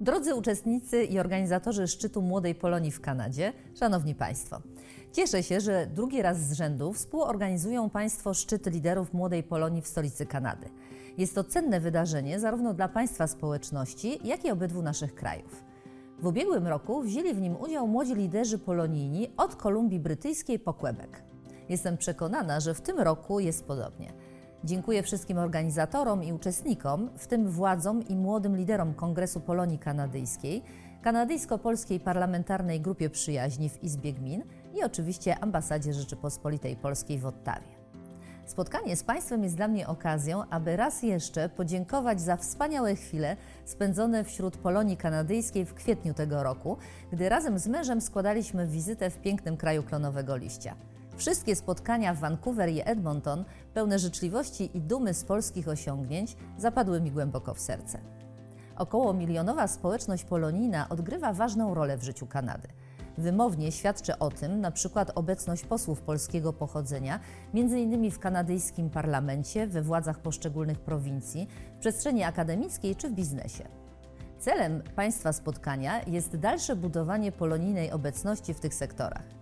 Drodzy uczestnicy i organizatorzy szczytu Młodej Polonii w Kanadzie, Szanowni Państwo, cieszę się, że drugi raz z rzędu współorganizują Państwo szczyt liderów Młodej Polonii w stolicy Kanady. Jest to cenne wydarzenie zarówno dla Państwa społeczności, jak i obydwu naszych krajów. W ubiegłym roku wzięli w nim udział młodzi liderzy polonijni od Kolumbii Brytyjskiej po Quebec. Jestem przekonana, że w tym roku jest podobnie. Dziękuję wszystkim organizatorom i uczestnikom, w tym władzom i młodym liderom Kongresu Polonii Kanadyjskiej, Kanadyjsko-Polskiej Parlamentarnej Grupie Przyjaźni w Izbie Gmin i oczywiście Ambasadzie Rzeczypospolitej Polskiej w Ottawie. Spotkanie z Państwem jest dla mnie okazją, aby raz jeszcze podziękować za wspaniałe chwile spędzone wśród Polonii Kanadyjskiej w kwietniu tego roku, gdy razem z mężem składaliśmy wizytę w pięknym kraju klonowego liścia. Wszystkie spotkania w Vancouver i Edmonton, pełne życzliwości i dumy z polskich osiągnięć, zapadły mi głęboko w serce. Około milionowa społeczność polonijna odgrywa ważną rolę w życiu Kanady. Wymownie świadczy o tym na przykład obecność posłów polskiego pochodzenia, m.in. w kanadyjskim parlamencie, we władzach poszczególnych prowincji, w przestrzeni akademickiej czy w biznesie. Celem państwa spotkania jest dalsze budowanie polonijnej obecności w tych sektorach.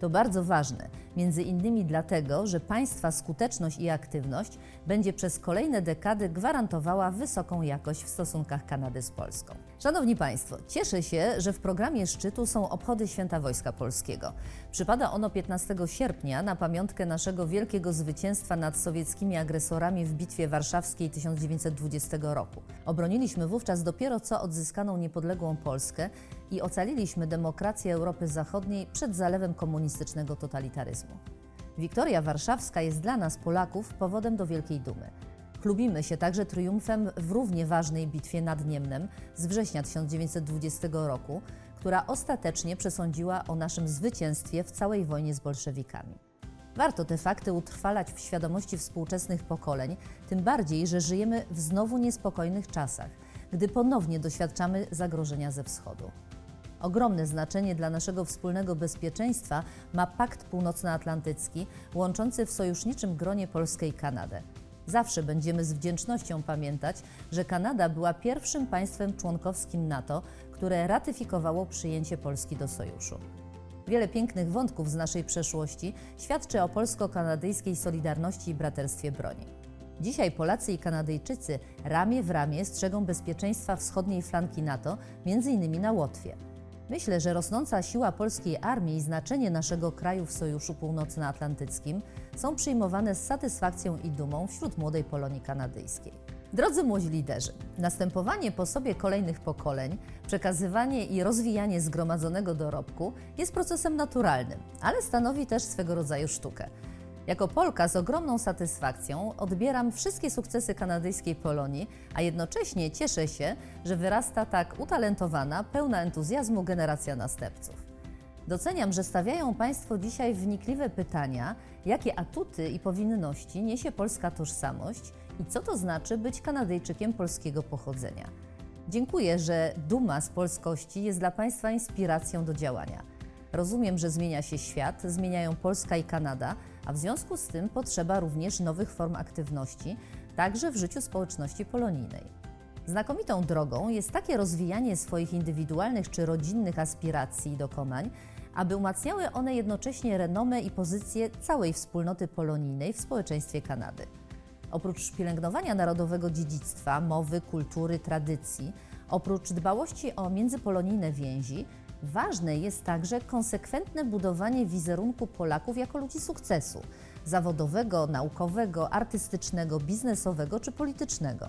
To bardzo ważne, między innymi dlatego, że państwa skuteczność i aktywność będzie przez kolejne dekady gwarantowała wysoką jakość w stosunkach Kanady z Polską. Szanowni Państwo, cieszę się, że w programie szczytu są obchody Święta Wojska Polskiego. Przypada ono 15 sierpnia na pamiątkę naszego wielkiego zwycięstwa nad sowieckimi agresorami w Bitwie Warszawskiej 1920 roku. Obroniliśmy wówczas dopiero co odzyskaną niepodległą Polskę i ocaliliśmy demokrację Europy Zachodniej przed zalewem komunistycznego totalitaryzmu. Wiktoria Warszawska jest dla nas, Polaków, powodem do wielkiej dumy. Chlubimy się także triumfem w równie ważnej bitwie nad Niemnem z września 1920 roku, która ostatecznie przesądziła o naszym zwycięstwie w całej wojnie z bolszewikami. Warto te fakty utrwalać w świadomości współczesnych pokoleń, tym bardziej, że żyjemy w znowu niespokojnych czasach, gdy ponownie doświadczamy zagrożenia ze wschodu. Ogromne znaczenie dla naszego wspólnego bezpieczeństwa ma Pakt Północnoatlantycki, łączący w sojuszniczym gronie Polskę i Kanadę. Zawsze będziemy z wdzięcznością pamiętać, że Kanada była pierwszym państwem członkowskim NATO, które ratyfikowało przyjęcie Polski do sojuszu. Wiele pięknych wątków z naszej przeszłości świadczy o polsko-kanadyjskiej solidarności i braterstwie broni. Dzisiaj Polacy i Kanadyjczycy ramię w ramię strzegą bezpieczeństwa wschodniej flanki NATO, m.in. na Łotwie. Myślę, że rosnąca siła polskiej armii i znaczenie naszego kraju w Sojuszu Północnoatlantyckim są przyjmowane z satysfakcją i dumą wśród młodej Polonii kanadyjskiej. Drodzy młodzi liderzy, następowanie po sobie kolejnych pokoleń, przekazywanie i rozwijanie zgromadzonego dorobku jest procesem naturalnym, ale stanowi też swego rodzaju sztukę. Jako Polka z ogromną satysfakcją odbieram wszystkie sukcesy kanadyjskiej Polonii, a jednocześnie cieszę się, że wyrasta tak utalentowana, pełna entuzjazmu generacja następców. Doceniam, że stawiają Państwo dzisiaj wnikliwe pytania, jakie atuty i powinności niesie polska tożsamość i co to znaczy być Kanadyjczykiem polskiego pochodzenia. Dziękuję, że duma z polskości jest dla Państwa inspiracją do działania. Rozumiem, że zmienia się świat, zmieniają Polska i Kanada, a w związku z tym potrzeba również nowych form aktywności, także w życiu społeczności polonijnej. Znakomitą drogą jest takie rozwijanie swoich indywidualnych czy rodzinnych aspiracji i dokonań, aby umacniały one jednocześnie renomę i pozycję całej wspólnoty polonijnej w społeczeństwie Kanady. Oprócz pielęgnowania narodowego dziedzictwa, mowy, kultury, tradycji, oprócz dbałości o międzypolonijne więzi, ważne jest także konsekwentne budowanie wizerunku Polaków jako ludzi sukcesu zawodowego, naukowego, artystycznego, biznesowego czy politycznego.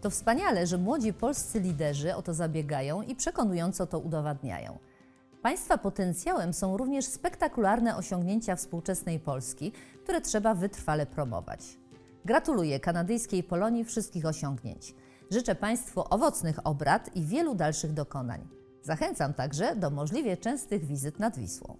To wspaniale, że młodzi polscy liderzy o to zabiegają i przekonująco to udowadniają. Państwa potencjałem są również spektakularne osiągnięcia współczesnej Polski, które trzeba wytrwale promować. Gratuluję kanadyjskiej Polonii wszystkich osiągnięć. Życzę Państwu owocnych obrad i wielu dalszych dokonań. Zachęcam także do możliwie częstych wizyt nad Wisłą.